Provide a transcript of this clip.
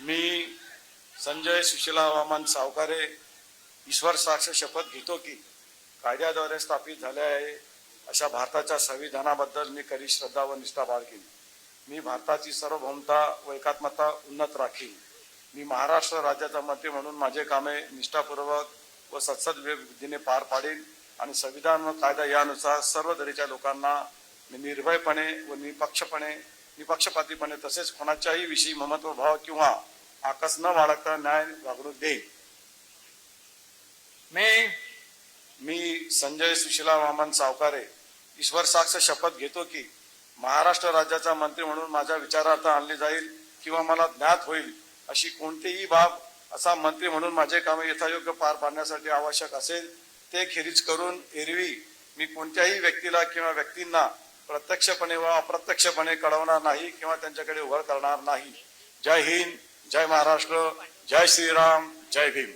मी संजय सुशीला हवामान सावकारे ईश्वर साक्ष शपथ घेतो की कायद्याद्वारे स्थापित झाले आहे अशा भारताच्या संविधानाबद्दल मी कधी श्रद्धा व निष्ठा बाळगीन मी भारताची सार्वभौमता व एकात्मता उन्नत राखीन. मी महाराष्ट्र राज्याचा मंत्री म्हणून माझे कामे निष्ठापूर्वक व सत्सद बुद्धीने पार पाडीन आणि संविधान व कायदा यानुसार सर्व दरीच्या लोकांना मी निर्भयपणे व निपक्षपणे निपक्षपातीपणे तसेच कोणाच्याही विषयी ममत्व भाव किंवा आकस न बाळगता न्याय वागणूक देईल. मी मी संजय सुशीला वामन सावकारे ईश्वर साक्ष शपथ घेतो की महाराष्ट्र राज्याचा मंत्री म्हणून माझ्या विचारार्थ आणली जाईल किंवा मला ज्ञात होईल अशी कोणतीही बाब असा मंत्री म्हणून माझे कामे यथायोग्य पार पाडण्यासाठी आवश्यक असेल ते खेरीज करून एरवी मी कोणत्याही व्यक्तीला किंवा व्यक्तींना प्रत्यक्षपणे व अप्रत्यक्षपणे कळवणार नाही किंवा त्यांच्याकडे उघड करणार नाही. जय हिंद जय महाराष्ट्र जय श्रीराम जय भीम.